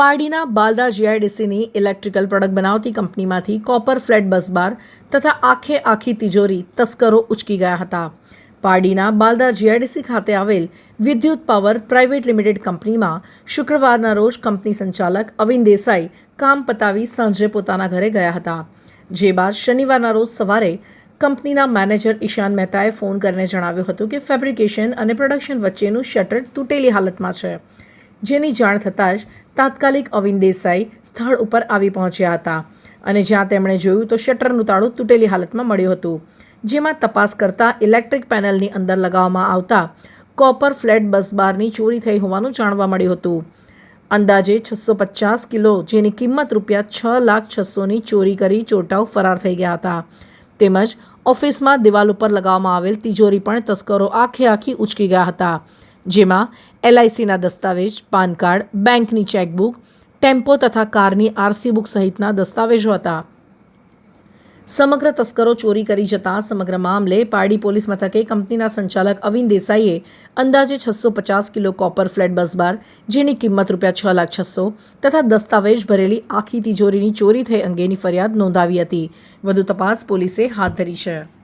પારડીના Balda જીઆઈડીસીની electrical product બનાવતી કંપનીમાંથી copper flat busbar તથા આખે આખી તિજોરી તસ્કરો ઉચકી ગયા હતા. પારડીના બાલદા જીઆઈડીસી ખાતે આવેલ વિદ્યુત પાવર પ્રાઇવેટ લિમિટેડ કંપનીમાં શુક્રવારના રોજ કંપની સંચાલક અવિન દેસાઈ કામ પતાવી સાંજે પોતાના ઘરે ગયા હતા. જે બાદ શનિવારના રોજ સવારે કંપનીના મેનેજર ઈશાન મહેતાએ ફોન કરીને જણાવ્યું હતું કે ફેબ્રિકેશન અને પ્રોડક્શન વચ્ચેનું શટર તૂટેલી હાલતમાં છે. જેની જાણ થતાં જ તાત્કાલિક અવિન દેસાઈ સ્થળ ઉપર આવી પહોંચ્યા હતા અને જ્યાં તેમણે જોયું તો શટરનું તાળું તૂટેલી હાલતમાં મળ્યું હતું. જેમાં તપાસ કરતાં ઇલેક્ટ્રિક પેનલની અંદર લગાવવામાં આવતા કોપર ફ્લેટ બસ બારની ચોરી થઈ હોવાનું જાણવા મળ્યું હતું. અંદાજે છસો પચાસ કિલો જેની કિંમત રૂપિયા છ લાખ છસોની ચોરી કરી ચોટાવ ફરાર થઈ ગયા હતા. તેમજ ઓફિસમાં દિવાલ ઉપર લગાવવામાં આવેલ તિજોરી પણ તસ્કરો આખે આખી ઉચકી ગયા હતા. જેમાં એલઆઈસીના દસ્તાવેજ, પાન કાર્ડ, બેંકની ચેકબુક, ટેમ્પો તથા કારની આરસી બુક સહિતના દસ્તાવેજો હતા. સમગ્ર તસ્કરો ચોરી કરી જતા સમગ્ર મામલે પારડી પોલીસ મથકે કંપનીના સંચાલક અવિન દેસાઈએ અંદાજે છસો પચાસ કિલો કોપર ફ્લેટ બસબાર, જેની કિંમત રૂપિયા છ લાખ છસો તથા દસ્તાવેજ ભરેલી આખી તિજોરીની ચોરી થઈ અંગેની ફરિયાદ નોંધાવી હતી. વધુ તપાસ પોલીસે હાથ ધરી છે.